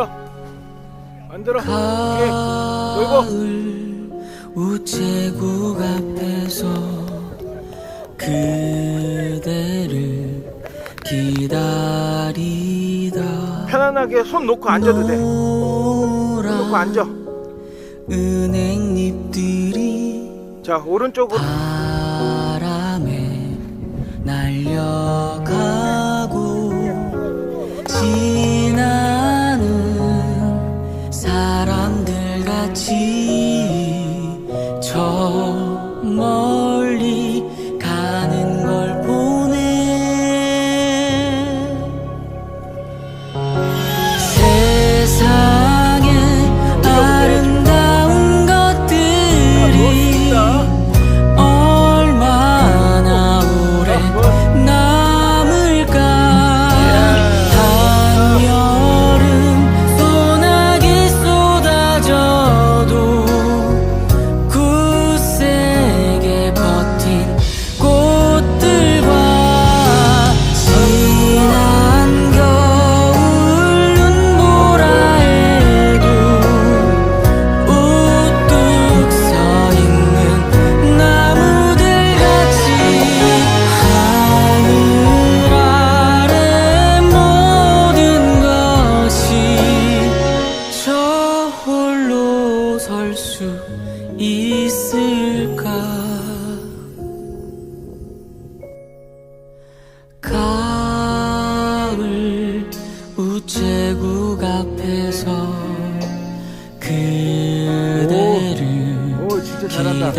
안 들어. 예. 놀고. 가을 우체국 앞에서 그대를 기다리다 편안하게 손 놓고 앉아도 돼. 놓고 놓고 앉아. 은행잎들이 자, 오른쪽으로. 사람들 같이 있을까 가을 우체국 앞에서 그대를 오, 잘한다.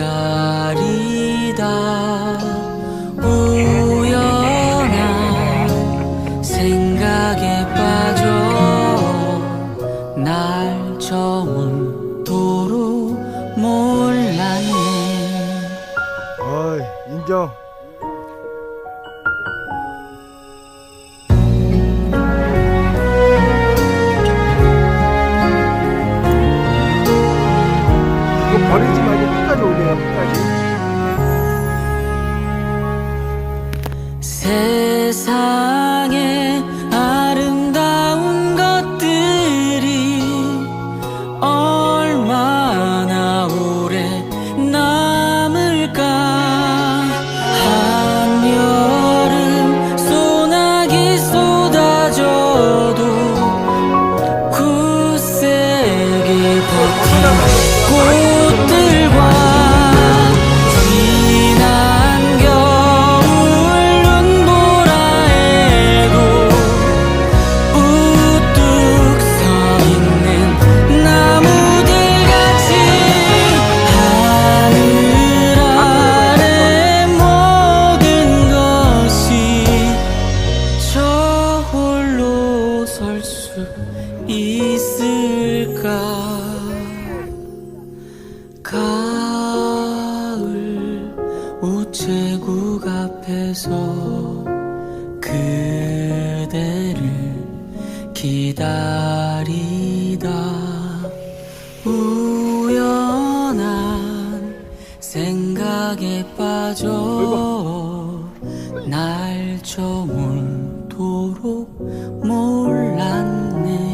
기다리다 우연한 생각에 빠져 날 저물 인정. 이거 버리지 말고 끝까지 올려요, 끝까지. 세상 수 있을까? 가을 우체국 앞에서 그대를 기다리다. 우연한 생각에 빠져 날 저물 도록 몰랐네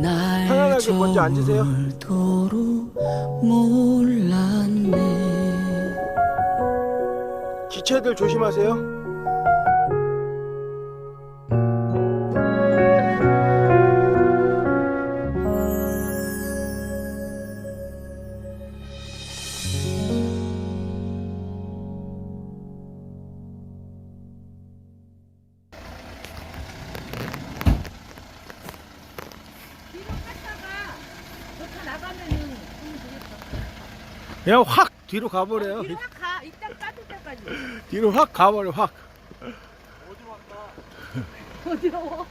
날 편안하게 먼저 앉으세요. 저물도록 몰랐네 기체들 조심하세요. 가면은 하면 되겠다. 그냥 확 뒤로 가버려요. 뒤로 확 가. 이따 따뜻 때까지. 뒤로 확 가버려, 확. 어지러워.